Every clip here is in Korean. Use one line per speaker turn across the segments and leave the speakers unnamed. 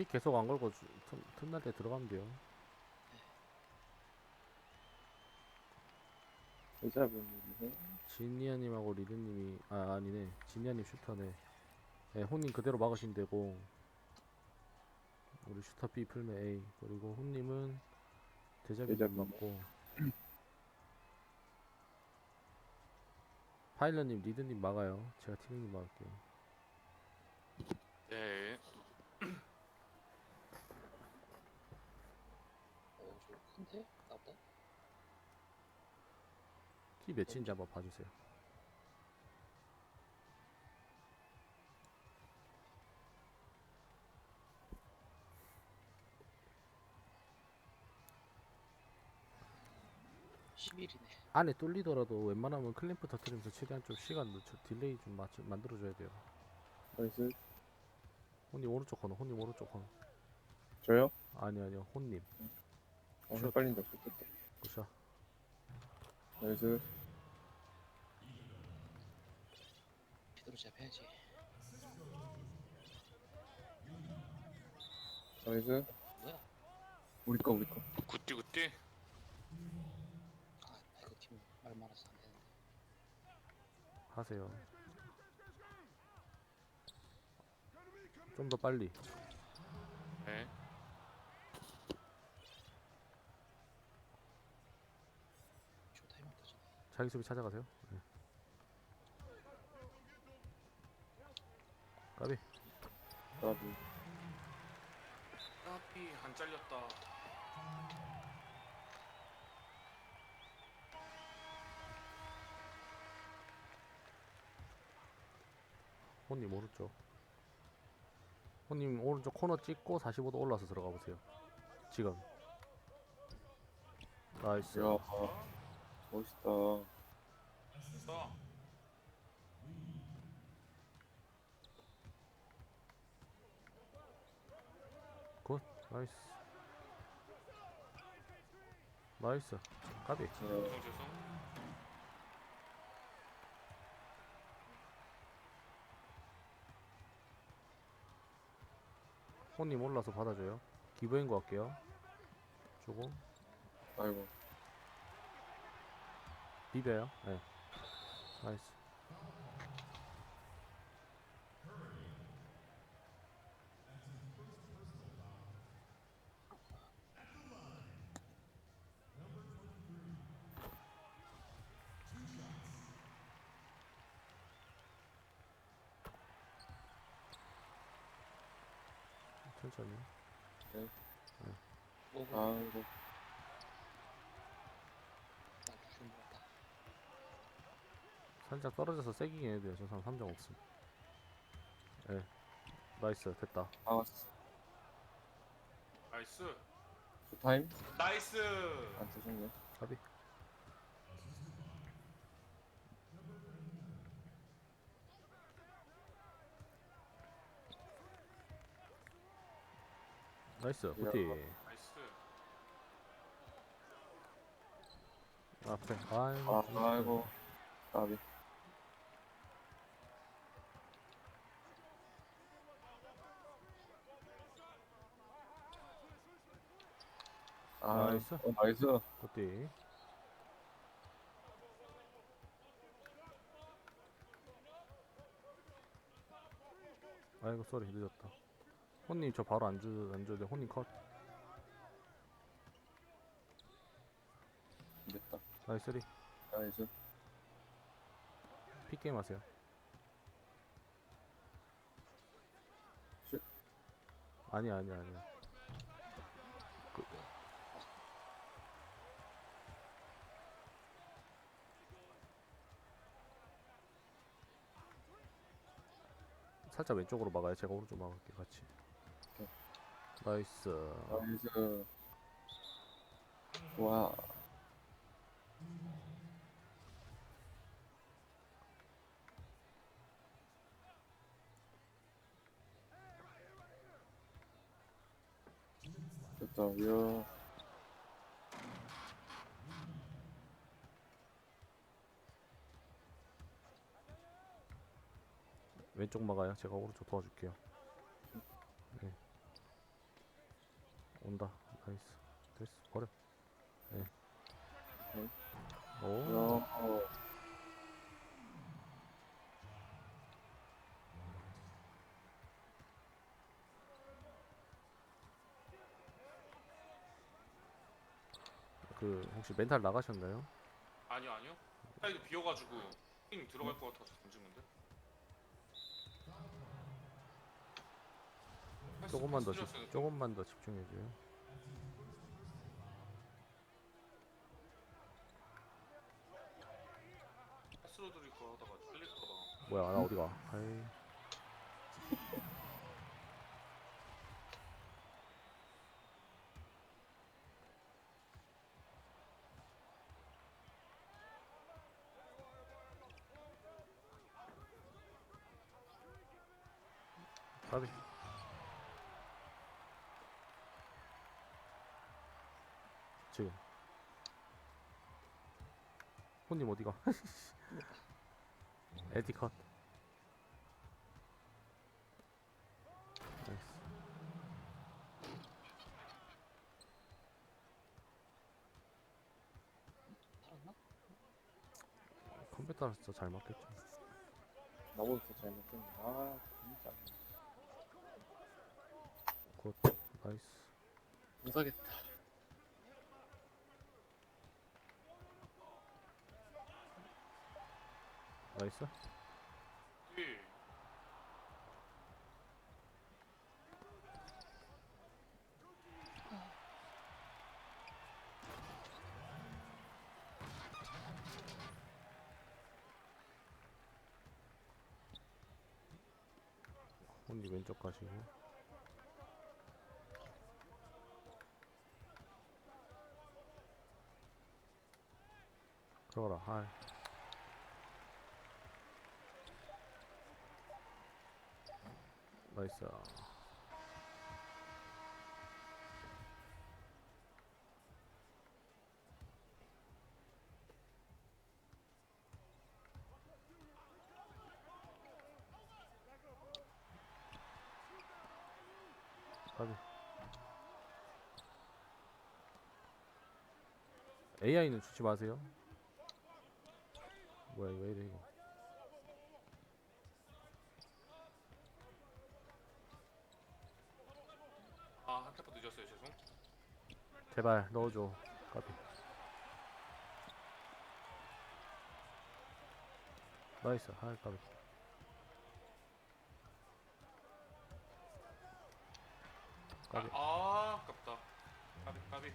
피 계속 안 걸고 주- 틈, 틈날 때 들어가면 돼요.
여자분이네.
지니아님하고 리드님이 아 아니네 지니아님 슈터네. 네, 혼님 그대로 막으시면 되고 우리 슈터 B 풀면 A 그리고 혼님은 대자비
대자비.
맞고 파일럿님 리드님 막아요. 제가 티밍님 막을게요.
네.
어, 저 큰데? 나보다?
키 몇인지 한번 봐주세요.
십 11이네.
안에 뚫리더라도 웬만하면 클램프 터트리면서 최대한 좀 시간 늦춰 딜레이 좀 맞춰, 만들어줘야 돼요.
나이스.
혼님 오른쪽 코너, 혼님 오른쪽 코너.
저요?
아니 아니요, 혼님.
아,
저-
헷갈린다. 좋겠다.
굿샷.
나이스.
제대로 잡아야지.
나이스.
뭐야?
우리 거, 우리 거.
굿띠 굿띠.
아, 이거 팀말 많아서 안 되는데.
하세요. 좀 더 빨리.
네.
쇼 타이밍 터지네.
자기 수비 찾아가세요. 네. 까비.
나도.
까비 안 잘렸다.
혼님 오른쪽. 혼님 오른쪽 코너 찍고 45도 올라서 들어가 보세요. 지금. 나이스.
야, 멋있다.
써.
굿. 나이스. 나이스.
죄송 죄송.
혼님 올라서 받아줘요. 기브인 거 할게요. 조금.
아이고.
비벼요. 네. 나이스. 천천히.
뭐고?
아이고.
나 주신 거다.
살짝 떨어져서 세긴 해야 돼요. 저 사람 3점 없음. 예. 나이스. 됐다.
아,
나이스.
타임?
나이스.
안 쓰셨네.
가비. 나이스. 굿티.
나이스.
앞에. 아이고.
아, 아이고. 까비. 아,
나이스.
어, 나이스.
굿티. 아이고 쏘리 늦었다. 혼님 저 바로 안 주, 안 줘도 돼. 혼님 컷.
됐다.
나이스 리.
나이스.
픽게임 하세요.
슛.
아니야 아니야 아니야. 그, 살짝 왼쪽으로 막아요. 제가 오른쪽 막을게 같이. 나이스.
나이스. 와. 됐다, 야.
왼쪽 막아요. 제가 오른쪽 도와줄게요. 네. 온다 나이스 됐어 버려 네.
오케이.
오
야, 어,
그 혹시 멘탈 나가셨나요?
아니요 아니요. 사이드 비어가지고 띵 들어갈 것 같아서 던진 건데. 패스,
조금만 더 집. 조금만 더 집중해줘요
패스로 드릴 거 하다가 틀릴까 봐.
뭐야 나 어디가 아이 까비 지금 혼님 어디가 에디 컷 나이스
살았나?
컴퓨터라서 진짜 잘 맞겠죠
나보다 더 잘못했네. 아, 진짜.
굿 나이스
못하겠다.
나이스
예.
혼님 왼쪽 가시고 들어가라 하이 나이스 가비. AI는 주지 마세요. 뭐야 왜 이래 이거
한 템포 늦었어요. 죄송.
제발 넣어줘 까비 나이스 하이 까비
아,
까비
아, 아깝다. 까비, 까비.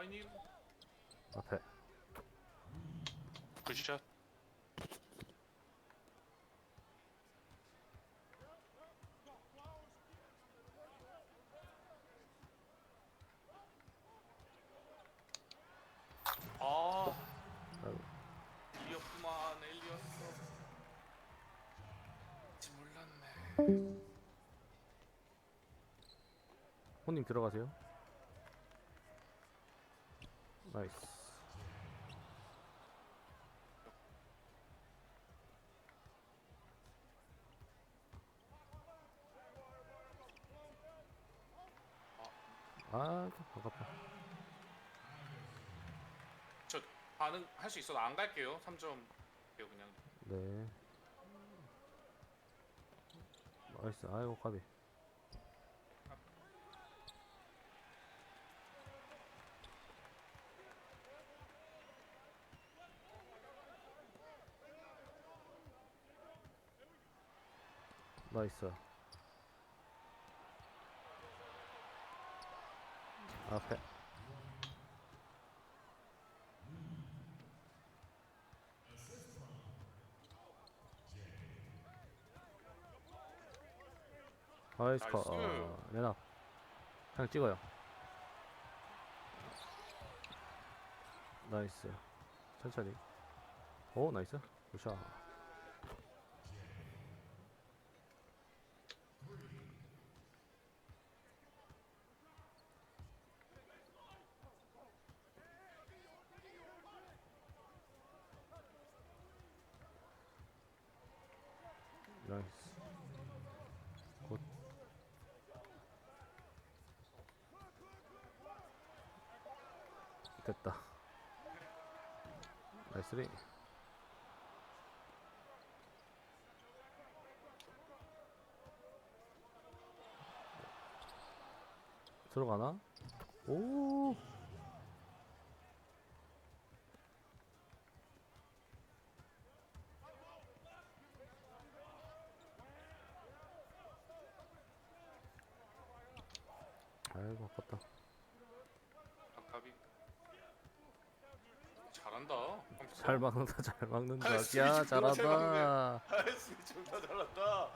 파이님,
앞에
굿샷. 아,
아이고.
엘리였구만, 엘리였어. 지 몰랐네.
혼님 들어가세요 나이스 아 아깝다
저 반응 할 수 있어. 안 갈게요. 3점. 그냥
네 나이스 아이고 까비 나이스 앞에. 나이스 컷. 어, 내놔 그냥 찍어요. 나이스. 천천히. 오 나이스. 굿샷 나이스 굿 됐다. 나이스리. 들어가나? 오 아이고 아깝다
아깝이. 잘한다.
잘 막는다 잘 막는다
아,
야
수비 존나 잘
잘한다
아, 수비 존나 잘한다.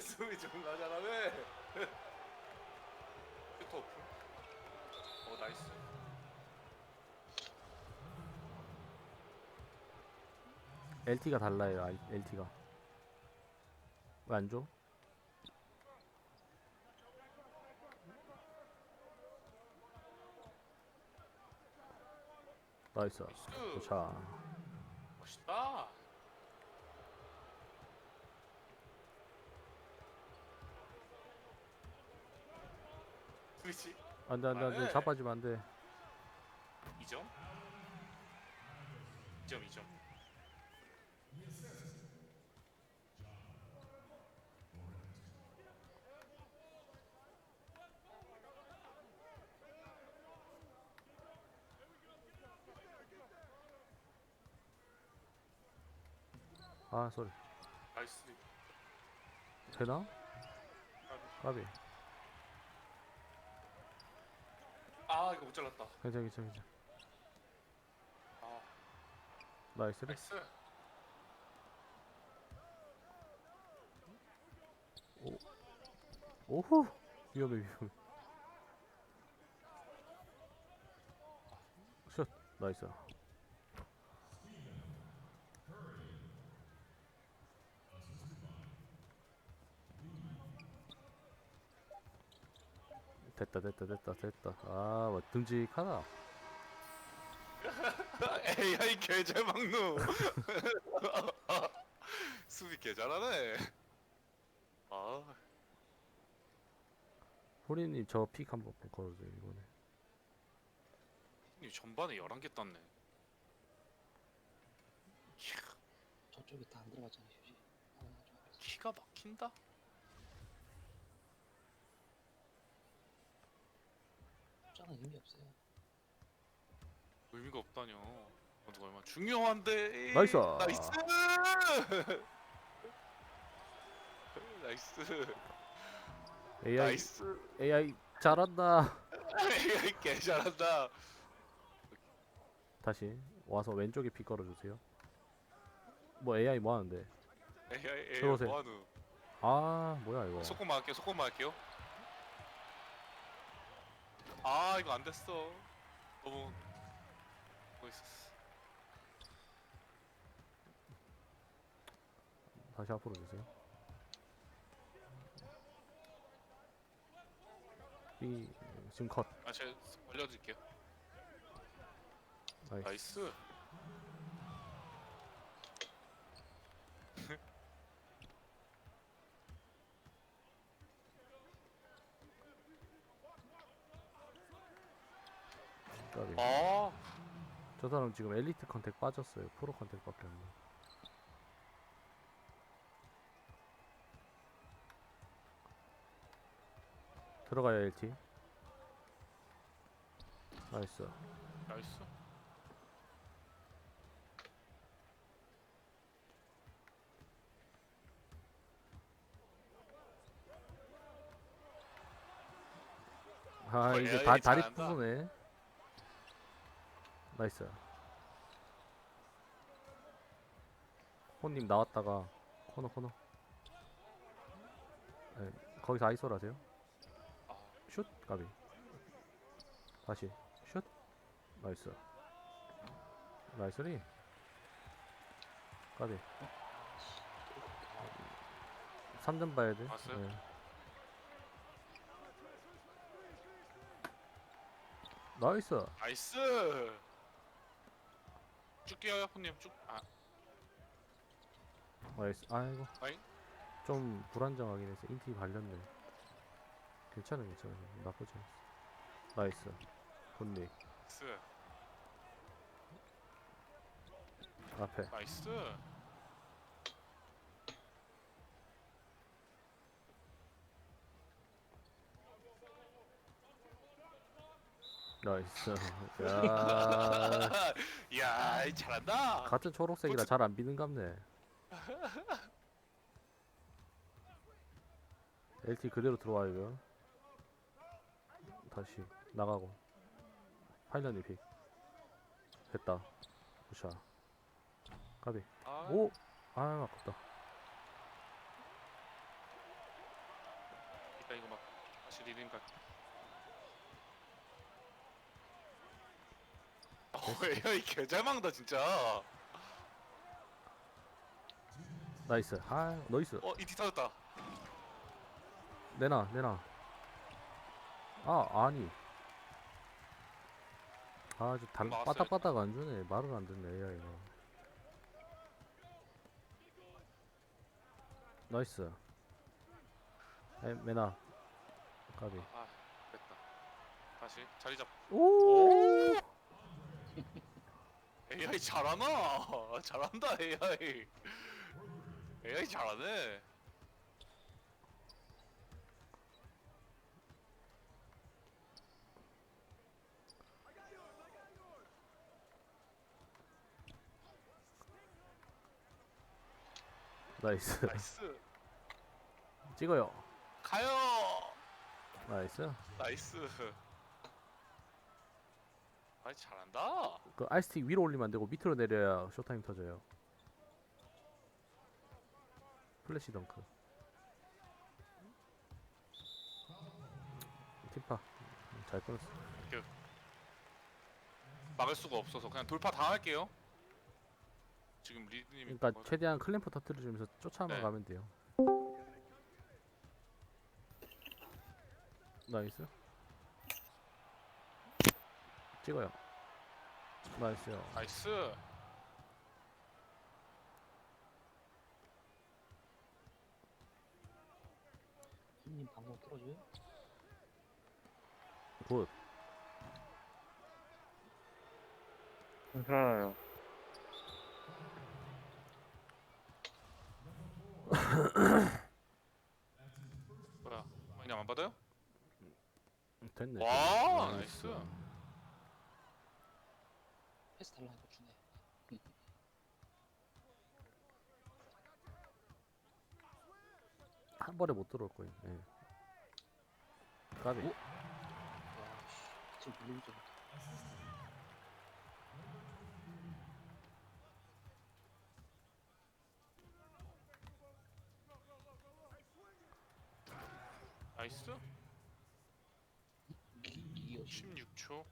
수비 존나 잘하네. 슈터 오픈. 어 나이스.
LT가 달라요 LT가 왜 안 줘? 나이스. 자
멋있다. 스위치
안돼 안돼 안돼
아, 네.
자빠지면 안돼
2점. 2점 2점.
아 쏘리
나이스.
되나? 까비.
아 이거 못 잘랐다.
괜찮아 괜찮아 괜찮아.
아.
나이스.
나이스.
오호 위험해 위험해. 슛. 나이스 됐다 됐다 됐다 됐다 아 뭐, 듬직하다
AI 개잘 막누. 수비 개 잘하네. 아
호리님 저 픽 한번 걸어줘요 이번에
이 전반에 11개 땄네. 이야,
저쪽에 다 안 들어갔잖아요 휴지 아, 좀 그래서.
기가 막힌다.
숫자는 의미 없어요
의미가 없다뇨. 어, 누가 얼마나 중요한데.
나이스!
나이스. 나이스.
AI
나이스.
AI 잘한다
AI 개 잘한다.
다시 와서 왼쪽에 픽 걸어주세요 뭐 AI 뭐 하는데
AI AI
들어오세요.
뭐하누?
아 뭐야 이거
속고만 할게요. 속고만 할게요. 아 이거 안 됐어. 너무 멋있었어.
다시 앞으로 주세요 이 지금 컷
아 제가 올려드릴게요.
나이스
나이스.
까비.
아
저 사람 지금 엘리트 컨택 빠졌어요 프로 컨택밖에 없네 들어가요 LT 나이스
나이스.
아
어,
이제 다, 다리
잘한다.
부수네 나이스. 혼님 나왔다가 코너 코너. 네, 거기서 아이솔 하세요. 아슛 까비. 다시. 슛. 나이스. 나이스리. 까비. 3점 봐야 돼.
봤어요?
네. 나이스.
나이스. 쭉 뛰어요, 혼님. 쭉. 아,
나이스. 아이고.
아잉?
좀 불안정하긴 해서 인티 발렸네. 괜찮아 괜찮아. 나쁘지 않았어. 나이스. 굿니
나이스.
앞에.
나이스.
나이스. 야.
이야, 이 잘한다.
같은 초록색이라 잘 안 비는갑네. LT 그대로 들어와 이거. 다시 나가고. 파일런이 픽 됐다. 굿샷. 까비.
아,
오! 아 아깝다.
이따 이거 막 다시 리딩 야, 이 개잘망다 진짜.
나이스 아 나이스
어, 이티 터졌다.
내놔 내놔 아 아니 아주 달. 빠딱빠딱 안 주네 말을 안 듣네 AI가 나이스 에 메나 까비
아, 됐다. 다시 자리 잡.
오
AI 잘하나? 잘한다 AI. AI 잘하네.
나이스
나이스.
찍어요
가요.
나이스
나이스. 아, 잘한다.
그 아이스틱 위로 올리면 안 되고 밑으로 내려야 쇼타임 터져요 플래시 덩크 팀파 음, 잘 끊었어
막을 수가 없어서 그냥 돌파 당할게요. 지금 리드님이
그러니까
뭐-
최대한 클램프 터트려주면서 쫓아만
네.
가면 돼요 나이스 찍어요 나이스요
나이스.
손님 방송 틀어줘요?
굿
괜찮아요.
뭐야? 그냥 안 받아요?
됐네
와, 나이스
달라니까 주네.
한 번에 못 들어올 거예요 예. 까비.
지금 줄 알았다.
나이스.
이겨.
16초.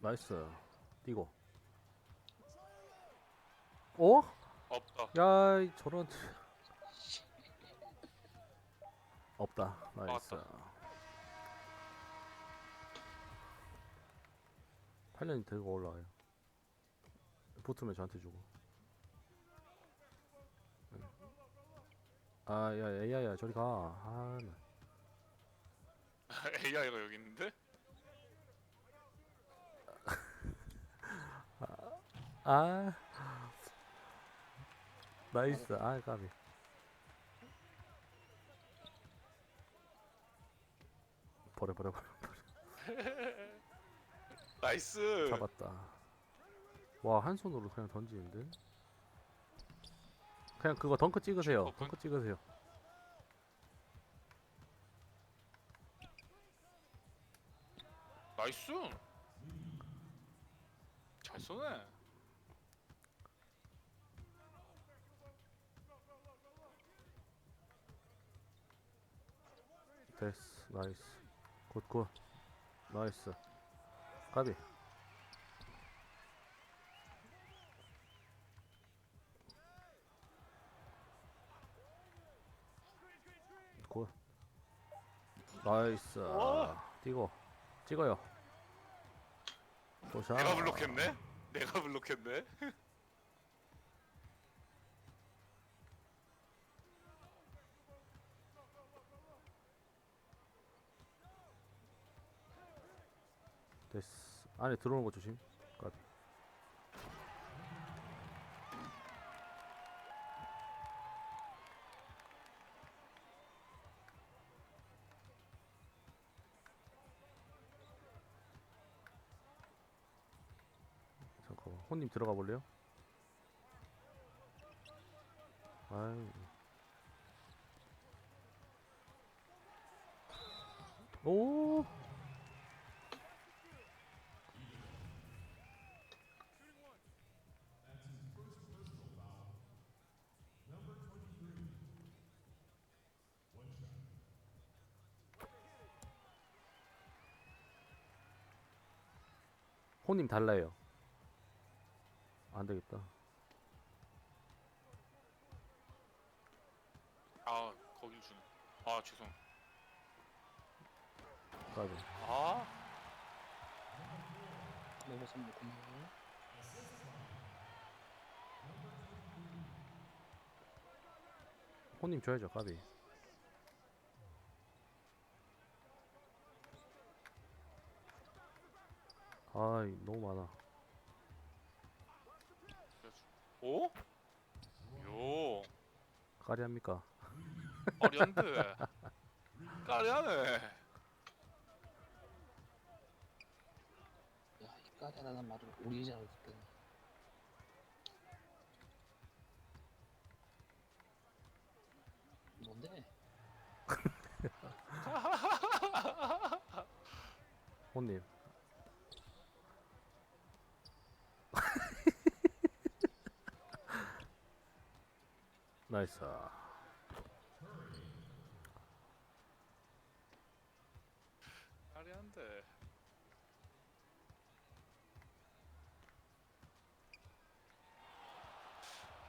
나이스 뛰고 어?
없다.
야 이 저런. 없다. 나이스. 8년이 들고 올라와요. 붙으면 저한테 주고. 아야 AI야 저리 가아
AI가 여기 있는데?
아 나이스 아 까비 버려 버려 버려
나이스.
잡았다 와 한 손으로 그냥 던지는데 그냥 그거 덩크 찍으세요
오픈.
덩크 찍으세요
나이스. 잘 쏘네.
됐어 나이스 굿굿 나이스 까비. 굿. 나이스. 뛰고 찍어요. 도샷.
내가 블록했네? 내가 블록했네?
됐어. 안에 들어오는 거 조심. 까비. 잠깐만. 혼님 들어가 볼래요? 아이. 오. 혼님 달라요. 안 되겠다.
아 거길 주네 아 죄송
까비.
아
너무 선물 고마워요.
혼님 줘야죠, 까비. 아이, 너무 많아.
오? 요
까리합니까?
어리한데 까리하네
야, 이 까다라는 말을 오리지널 듣더니 뭔데?
혼님. 나이스.
까리한데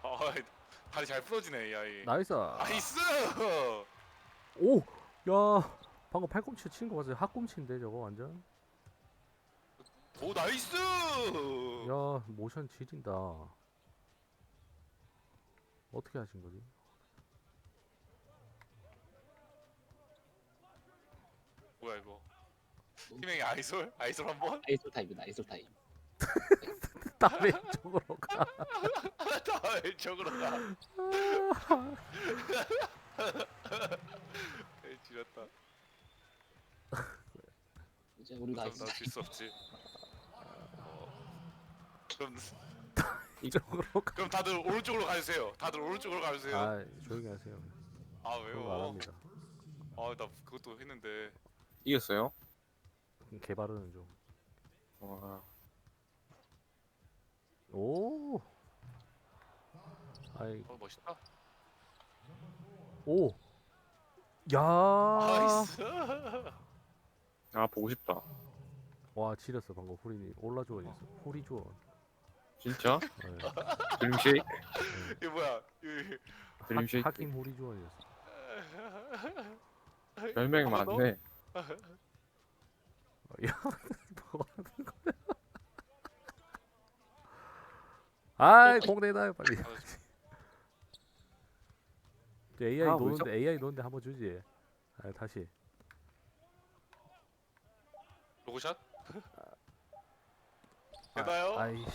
아 다리 잘 부러지네 이 아이
나이스.
나이스
오! 야, 방금 팔꿈치 치는 거 봤어요? 학꿈치인데 저거 완전?
오 나이스
야, 모션 지린다. 어떻게 하신 거지?
뭐야 이거 희명이 아이솔? 아이솔 한번?
아이솔 타입이다, 아이솔 타입.
땀이 쪽으로 가.
다음에 저으로 가 에이 지렸다
이제 우리가
그럼
아이솔
나올
타입.
수 없지 어. 그럼
이쪽으로 가.
그럼 다들 오른쪽으로 가주세요 다들 오른쪽으로 가주세요 아,
아, 조용히 하세요. 그런
왜요
합니다.
아 나 그것도 했는데
이겼어요?
개발은 좀.
와.
오! 아이,
어 멋있다
오! 야!
나이스
아 보고 싶다.
와, 지렸어, 방금 후리니. 올라 주원이었어. 후리 주원.
진짜?
네.
드림쉐이크?
이거 뭐야 이거
드림쉐이크.
하kim 후리 주원이었어.
별명이
한번 더?
많네.
야, 뭐 하는 거야? 아이, 공 내놔요, 빨리. 저 AI
아,
노는데, AI 노는데 한번 주지. 아, 다시.
로고샷?
아,
되나요?
아이씨.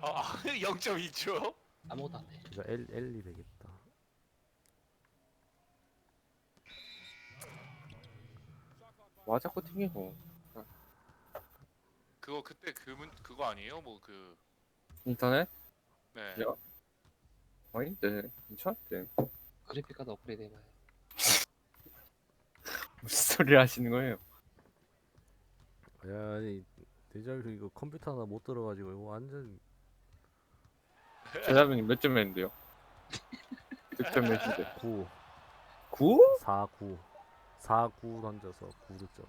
아, 아 0.2초?
아무것도 안 돼.
이거 L, L이 되겠다.
와 자꾸 튕기고.
그거 그때 그 문, 그거 아니에요? 뭐 그
인터넷?
네.
야. 아닌데 괜찮대.
그래픽 카드 업그레이드 해봐요.
무슨 소리 하시는 거예요?
야, 아니, 데자뷰 이거 컴퓨터 하나 못 들어가지고, 이거 완전.
제자분이 몇점 했는데요? 득점 몇인데?
9,
9?
4, 9. 4, 9 던져서 9득점.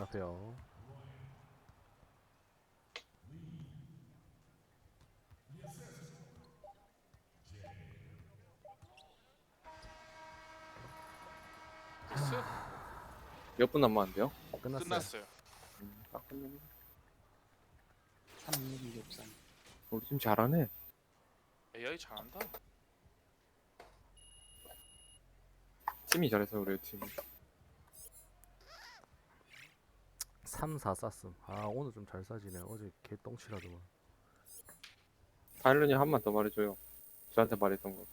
앞에요.
패스
몇 분 남았는데요?
끝났어요.
끝났어요.
음, 딱 끝났네.
3663
우리 팀 잘하네.
AI 잘한다.
팀이 잘해서 우리 팀.
3, 4 쌌음. 아 오늘 좀 잘 싸지네. 어제 개 똥치라더만.
파일런이 한 번 더 말해줘요. 저한테 말했던 거.